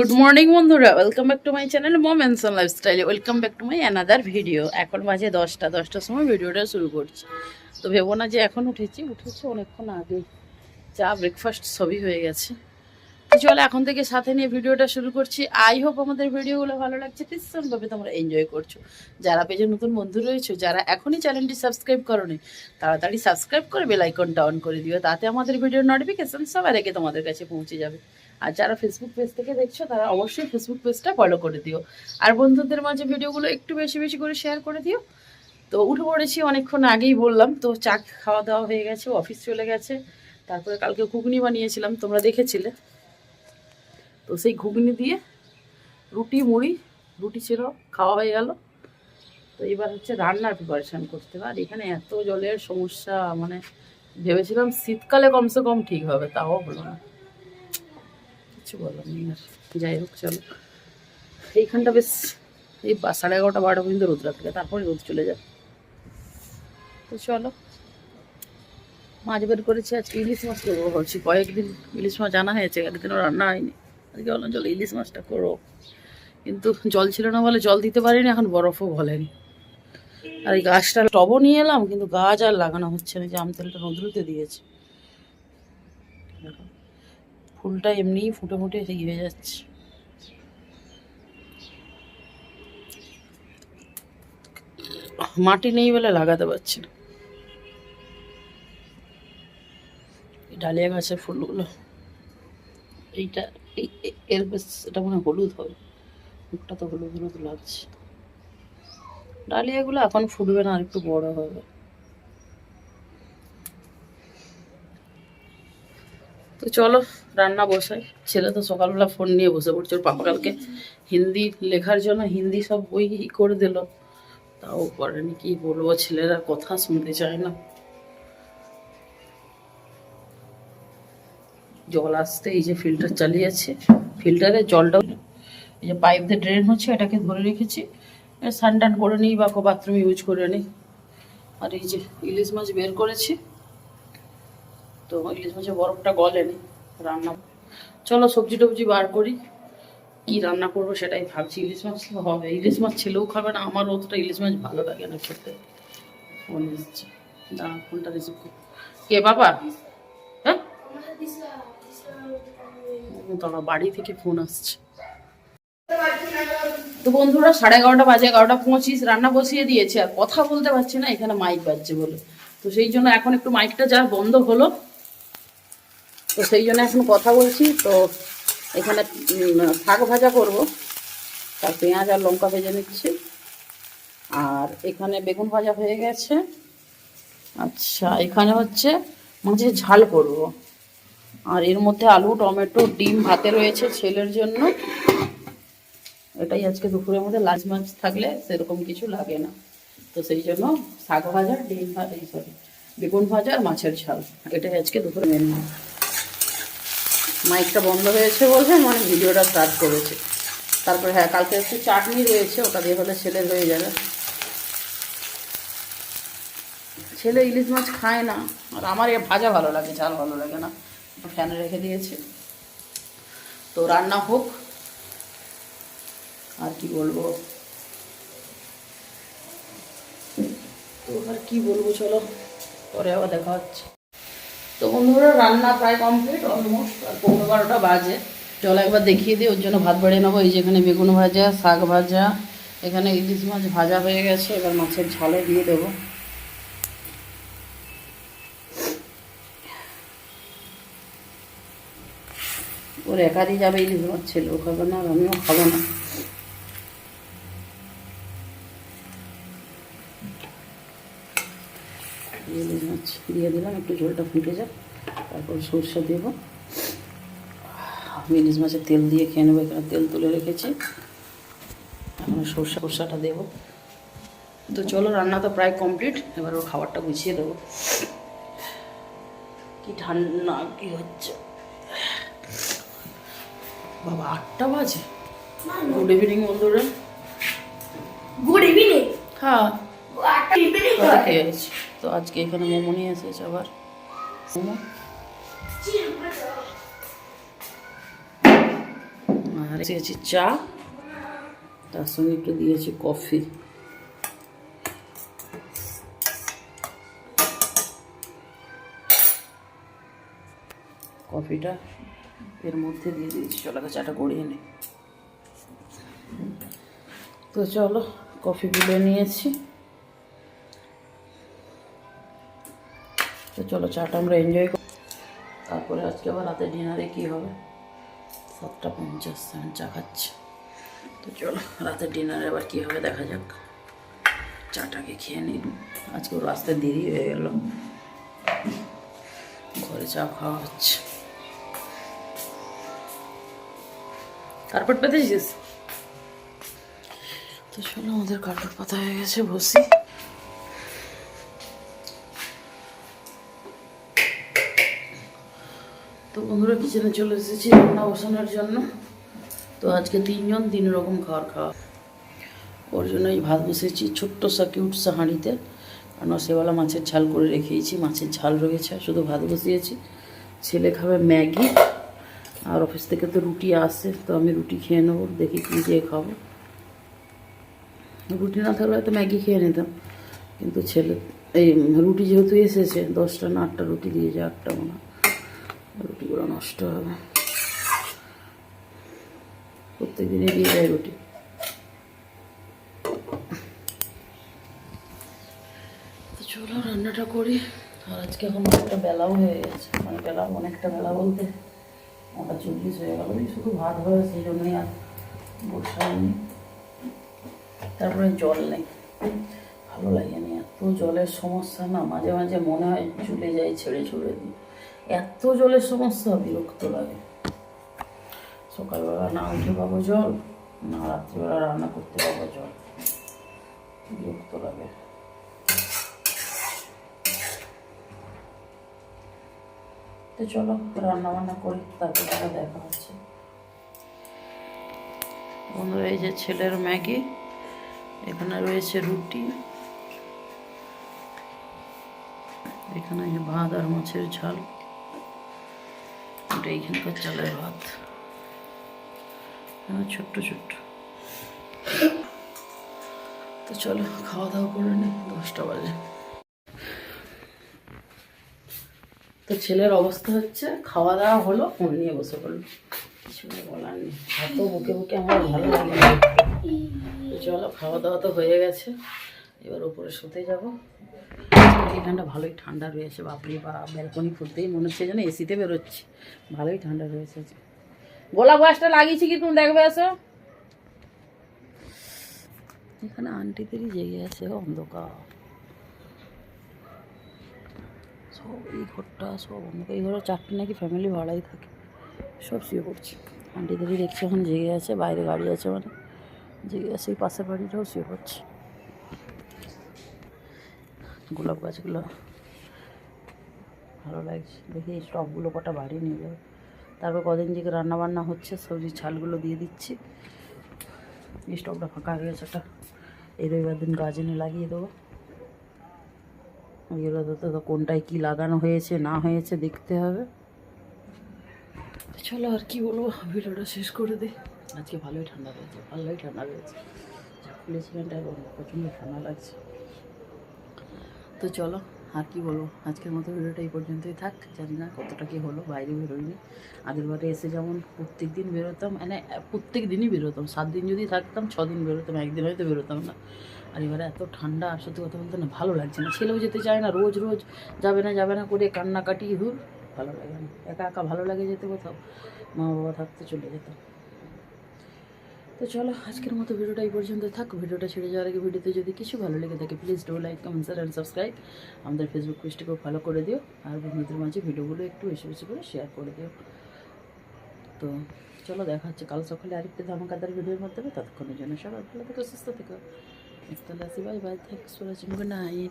Good morning বন্ধুরা। Welcome back to my channel moments on লাইফস্টাইলে welcome back to my another video এখন বাজে দশটা। দশটার সময় ভিডিওটা শুরু করছি। তো ভেবো না যে এখন উঠেছি। উঠেছি অনেকক্ষণ আগে। চা ব্রেকফাস্ট সবই হয়ে গেছে। চলো এখন থেকে সাথে নিয়ে ভিডিওটা শুরু করছি। আই হোপ আমাদের ভিডিওগুলো ভালো লাগছে। ভীষণভাবে তোমরা এনজয় করছ। যারা পেজে নতুন বন্ধু রয়েছে, যারা এখনই চ্যানেলটি সাবস্ক্রাইব করোনি, তাড়াতাড়ি সাবস্ক্রাইব করে বেলাইকনটা অন করে দিও। তাতে আমাদের ভিডিওর নোটিফিকেশন সবার আগে তোমাদের কাছে পৌঁছে যাবে। আর যারা ফেসবুক পেজ থেকে দেখছ, তারা অবশ্যই ফেসবুক পেজটা ফলো করে দিও। আর বন্ধুদের মাঝে ভিডিওগুলো একটু বেশি বেশি করে শেয়ার করে দিও। তো উঠে পড়েছি অনেকক্ষণ আগেই বললাম, তো চা খাওয়া দাওয়া হয়ে গেছে অফিস চলে গেছে। তারপরে কালকে ঘুগনি বানিয়েছিলাম, তোমরা দেখেছিলে। তো সেই ঘুগনি দিয়ে রুটি, মুড়ি, রুটি ছিল, খাওয়া হয়ে গেল। তো এবার হচ্ছে রান্নার প্রিপারেশান করতে আর এখানে এত জলের সমস্যা মানে ভেবেছিলাম শীতকালে কমসে কম ঠিক হবে, তাও হলো না। কিছু বলার নেই আর। যাই হোক, চলো। এইখানটা বেশ, এই সাড়ে এগারোটা বারোটা পর্যন্ত রোদ রাখবে তারপরে রোদ চলে যাবে। তো চলো। মাছ বের করেছি, আজকে ইলিশ মাছ করব ভাবছি। কয়েকদিন ইলিশ মাছ আনা হয়েছে, একদিনও রান্না হয়নি। আজকে বললাম চলো ইলিশ মাছটা করো। কিন্তু জল ছিল না বলে জল দিতে পারিনি, এখন বরফও বলেনি। আর এই গাছটা টবও নিয়ে এলাম, কিন্তু গাছ আর লাগানো হচ্ছে না জাম তেলটা রোদ্রুতে দিয়েছে। ফুলটা এমনিই ফুটে ফুটে সেই হয়ে যাচ্ছে। মাটি নেই বলে লাগাতে পারছি না। ডালিয়া গাছের ফুলগুলো, এইটা, এই এর বেশ, এটা মনে হলুদ হবে। মুখটা তো হলুদ হলুদ লাগছে। ডালিয়াগুলো এখন ফুটবে না, আর একটু বড় হবে। তো চলো, রান্না বসাই। ছেলে তো সকালবেলা ফোন নিয়ে বসে পড়ছে। ওর পাপা কালকে হিন্দি লেখার জন্য হিন্দি সব বই করে দিল। তাও করেনি কি বলব, ছেলেরা কথা শুনতে চায় না। জল আসতে এই যে ফিল্টার চালিয়েছে ফিল্টারে জলটাও এই যে পাইপ দিয়ে ড্রেন হচ্ছে, এটাকে ধরে রেখেছি। স্নান টান করে নিই বা বাথরুম ইউজ করে নিই। আর এই যে ইলিশ মাছ বের করেছি। তো ইলিশ মাছের বরফটা গলেনি রান্না চলো সবজি টবজি বার করি। কি রান্না করব সেটাই ভাবছি। ইলিশ মাছ তো হবে। ইলিশ মাছ ছেলেও খাবে না আমার অতটা ইলিশ মাছ ভালো লাগে না খেতে। ফোন এসছে। দাঁড়া, ফোনটা রিসিভ কর। কে, বাবা? হ্যাঁ? তোমার বাড়ি থেকে ফোন আসছে। তো বন্ধুরা, সাড়ে এগারোটা বাজে, এগারোটা পঁচিশ, রান্না বসিয়ে দিয়েছে। আর কথা বলতে পারছি না, এখানে মাইক বাজছে বলে। তো সেই জন্য এখন একটু মাইকটা যা বন্ধ হলো। তো সেই জন্য এখন কথা বলছি, তো এখানে শাক ভাজা করব। তার পেঁয়াজ আর লঙ্কা ভেজে নিচ্ছি। আর এখানে বেগুন ভাজা হয়ে গেছে। আচ্ছা এখানে হচ্ছে মাছের ঝাল করব। আর এর মধ্যে আলু, টমেটো, ডিম ভাতে রয়েছে ছেলের জন্য। এটাই আজকে দুপুরের মধ্যে লাঞ্চ মাছ থাকলে সেরকম কিছু লাগে না। তো সেই জন্য শাক ভাজা, ডিম ভাজা এই সরি বেগুন ভাজা আর মাছের ঝাল। এটাই আজকে দুপুরে মেনু। মাইকটা বন্ধ হয়েছে বলে মানে ভিডিওটা স্টার্ট করেছে। তারপরে হ্যাঁ কালকে একটু চাটনি রয়েছে, ওটা দিয়ে হলে ছেলের হয়ে যাবে। ছেলে ইলিশ মাছ খায় না, আর আমার এ ভাজা ভালো লাগে, ঝাল ভালো লাগে না। ফ্যানে রেখে দিয়েছে। তো রান্না হোক, আর কি বলব? তো আর কি বলব, চলো, পরে আবার দেখা হচ্ছে। তো বন্ধুরা রান্না প্রায় কমপ্লিট অলমোস্ট আর পনেরো বারোটা বাজে। চলো একবার দেখিয়ে দিই, ওর জন্য ভাত বাড়িয়ে নেব। এই যেখানে বেগুন ভাজা, শাক ভাজা, এখানে ইলিশ মাছ ভাজা হয়ে গেছে, এবার মাছের ঝালে দিয়ে দেবো। ওর একারই যাবে ইলিশ মাছ, ছেলেও খাবে না আর আমিও খাব না ইলিশ মাছ দিয়ে দিলাম একটু ঝোলটা ফুটে যাক তারপর সরষে দেবো। আমি ইলিশ মাছের তেল দিয়ে খেয়ে নেব এখানে তেল তুলে রেখেছি। এখন সরষে সরষাটা দেবো। তো চলো রান্না তো প্রায় কমপ্লিট এবার ওর খাবারটা গুছিয়ে দেবো। কি ঠান্ডা কি হচ্ছে। বাবা আটটা বাজে। গুড ইভিনিং বন্ধুরা। Good evening. হ্যাঁ। আটটা ইভিনিং। কথা খেয়ে গেছি? তো আজকে এখানে মোমো নিয়ে এসেছে আবার মোমো? আর দিয়েছি চা, তার সঙ্গে একটু দিয়েছি কফি। কফিটা এর মধ্যে দিয়ে দিয়েছি। চলো আগে চাটা গড়িয়ে নিই তো চলো কফি গুলে নিয়েছি। তো চলো চাটা আমরা এনজয় করি। তারপরে আজকে আবার রাতে ডিনারে কী হবে? সাতটা পঞ্চাশ আমি চা খাচ্ছি। তো চলো, রাতে ডিনারে আবার কী হবে দেখা যাক। চাটাকে খেয়ে নিন আজকে আসতে দেরি হয়ে গেল। ঘরে চা খাওয়া হচ্ছে। কার্পেট পেতেছিস তো চলো আমাদের কার্পেট পাতা হয়ে গেছে, বসি। বন্ধুরা কিচেনে চলে এসেছি রান্না বসানোর জন্য। তো আজকে তিনজন, তিন রকম খাবার খাওয়া। ওর জন্য এই ভাত বসেছি ছোট্ট সা, কিউট সা হাঁড়িতে। কারণ সেবেলা মাছের ঝাল করে রেখেছি মাছের ঝাল রয়েছে, শুধু ভাত বসিয়েছি। ছেলে খাবে ম্যাগি, আর অফিস থেকে তো রুটি আসে, তো আমি রুটি খেয়ে নেব, দেখি কী দিয়ে খাব। রুটি না থাকলে হয়তো ম্যাগি খেয়ে নিতাম, কিন্তু ছেলে, এই রুটি যেহেতু এসেছে, দশটা না আটটা রুটি দিয়ে যায়, আটটা মনে হয়। রুটিগুলো নষ্ট হবে। দিয়ে যায় রুটি। চলো রান্নাটা করি। আর আজকে এখন বেলাও হয়ে গেছে। মানে বেলা, অনেকটা বেলা বলতে নটা চল্লিশ হয়ে গেল। শুধু ভাত হয়ে সেই জন্যই আর বসাইনি তারপরে জল নেই। ভালো লাগে না এত জলের সমস্যা না, মাঝে মাঝে মনে হয় চলে যাই, ছেড়ে ছুড়ে দিই। এত জলের সমস্যা বিরক্ত লাগে। সকালবেলা না উঠে পাবো জল, না রাত্রিবেলা রান্না করতে পাবো জল। বিরক্ত লাগে। তো চলো রান্না বান্না করি তারপর দেখা দেখা হচ্ছে। বন্ধুরা এই যে ছেলের ম্যাগি, এখানে রয়েছে রুটি। এখানে ভাত আর মাছের ঝাল। এইখানকার চালের ভাত ছোট্ট ছোট্ট। তো চলো, খাওয়া দাওয়া করে নি, দশটা বাজে। তো ছেলের অবস্থা হচ্ছে, খাওয়া দাওয়া হলো, ফোন নিয়ে বসে পড়ল। কিছু বলার নেই। এত বুকে বুকে আমার ভালো লাগে চলো, খাওয়া দাওয়া তো হয়ে গেছে। এবার উপরে শুতে যাব। এখানটা ভালোই ঠান্ডা রয়েছে, বাপরে বা ব্যালকনি খুলতেই মনে হচ্ছে যেন এসিতে বেরোচ্ছি। ভালোই ঠান্ডা রয়েছে। গোলাপ গাছটা লাগিয়েছি কি তুমি দেখবে এসো। এখানে আন্টিদেরই জেগে আছে, অন্ধকার। সব এই ঘরটা, সব অন্ধকার। এই ঘরে চারটে নাকি ফ্যামিলি ভাড়াই থাকে। সব শুয়ে পড়ছে। আন্টিদেরই দেখছি এখন জেগে আছে, বাইরে গাড়ি আছে মানে। জেগে আছে, এই পাশের বাড়িটাও শুয়ে পড়ছে। গোলাপ গাছগুলো। ভালো লাগছে। দেখি এই স্টকগুলো কটা বাড়ি নিয়ে যাবে। তারপর কদিন থেকে রান্নাবান্না হচ্ছে সবজি ছালগুলো দিয়ে দিচ্ছি। এই স্টকটা ফাঁকা হয়ে গেছে ওটা এই রবিবার দিন গাজনে লাগিয়ে দেবো। এগুলো তো তো কোনটায় কী লাগানো হয়েছে না হয়েছে দেখতে হবে। চলো আর কি বলব ভিডিওটা শেষ করে দিই। আজকে ভালোই ঠান্ডা রয়েছে ভালোই ঠান্ডা রয়েছে যা খুলেছি ফ্যানটা প্রচণ্ড ঠান্ডা লাগছে। তো চলো, আর কি বলব? আজকের মতো ভিডিওটা এই পর্যন্তই থাক। জানি না কতটা কি হলো, বাইরে বেরোয়নি আগের বারে এসে যেমন প্রত্যেক দিন বেরোতাম মানে প্রত্যেক দিনই বেরোতাম। সাত দিন যদি থাকতাম, ছ দিন বেরোতাম, একদিন হয়তো বেরোতাম না। আর এবারে এত ঠান্ডা, আর সত্যি কথা বলতে না, ভালো লাগছে না। ছেলেও যেতে চায় না, রোজ রোজ যাবে না যাবে না করে কান্নাকাটি, হুর, ভালো লাগে না। একা একা ভালো লাগে যেতে কোথাও। মা বাবা থাকতে চলে যেতাম। তো চলো, আজকের মতো ভিডিওটা এই পর্যন্ত থাক। ভিডিওটা ছেড়ে যাওয়ার আগে ভিডিওতে যদি কিছু ভালো লেগে থাকে please do like comment and subscribe আমাদের ফেসবুক পেজটিকেও ফলো করে দিও। আর বন্ধুদের মাঝে ভিডিওগুলো একটু বেশি বেশি করে শেয়ার করে দিও। তো চলো, দেখা হচ্ছে কাল সকালে আরেকটা ধামাকাদার ভিডিওর মাধ্যমে। ততক্ষণের জন্য সবাই ভালো থেকো, সুস্থ থেকো। আসি bye bye thanks for watching good night